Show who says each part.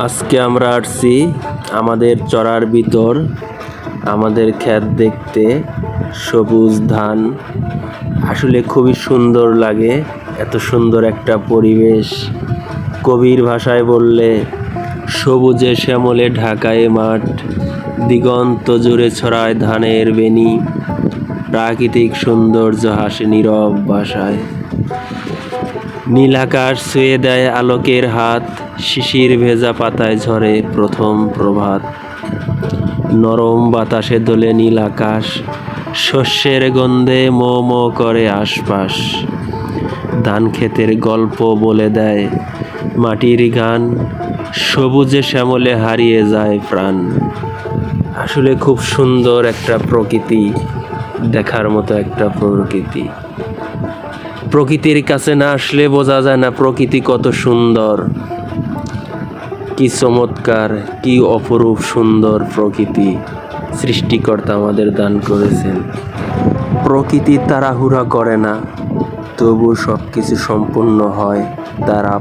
Speaker 1: আজকে আমরা আসছি আমাদের চড়ার ভিতর, আমাদের ক্ষেত দেখতে, সবুজ ধান। আসলে খুবই সুন্দর লাগে, এত সুন্দর একটা পরিবেশ। কবির ভাষায় বললে, সবুজে শ্যামলে ঢাকায় মাঠ, দিগন্ত জুড়ে ছড়ায় ধানের বেনি প্রাকৃতিক সৌন্দর্য হাসে নীরব ভাষায় নীল আকাশ ছুঁয়ে দেয় আলোকের হাত, শিশির ভেজা পাতায় ঝরে প্রথম প্রভাত। নরম বাতাসে দোলে নীল আকাশ, শস্যের গন্ধে মো মো করে আশপাশ। ধান ক্ষেতের গল্প বলে দেয় মাটির গান, সবুজে শ্যামলে হারিয়ে যায় প্রাণ। আসলে খুব সুন্দর একটা প্রকৃতি, দেখার মতো একটা প্রকৃতি। প্রকৃতির কাছে না আসলে বোঝা যায় না প্রকৃতি কত সুন্দর কি চমৎকার, কি অপরূপ সুন্দর প্রকৃতি সৃষ্টিকর্তা আমাদের দান করেছেন প্রকৃতি তাড়াহুড়া করে না তবু সব কিছু সম্পূর্ণ হয় তারা।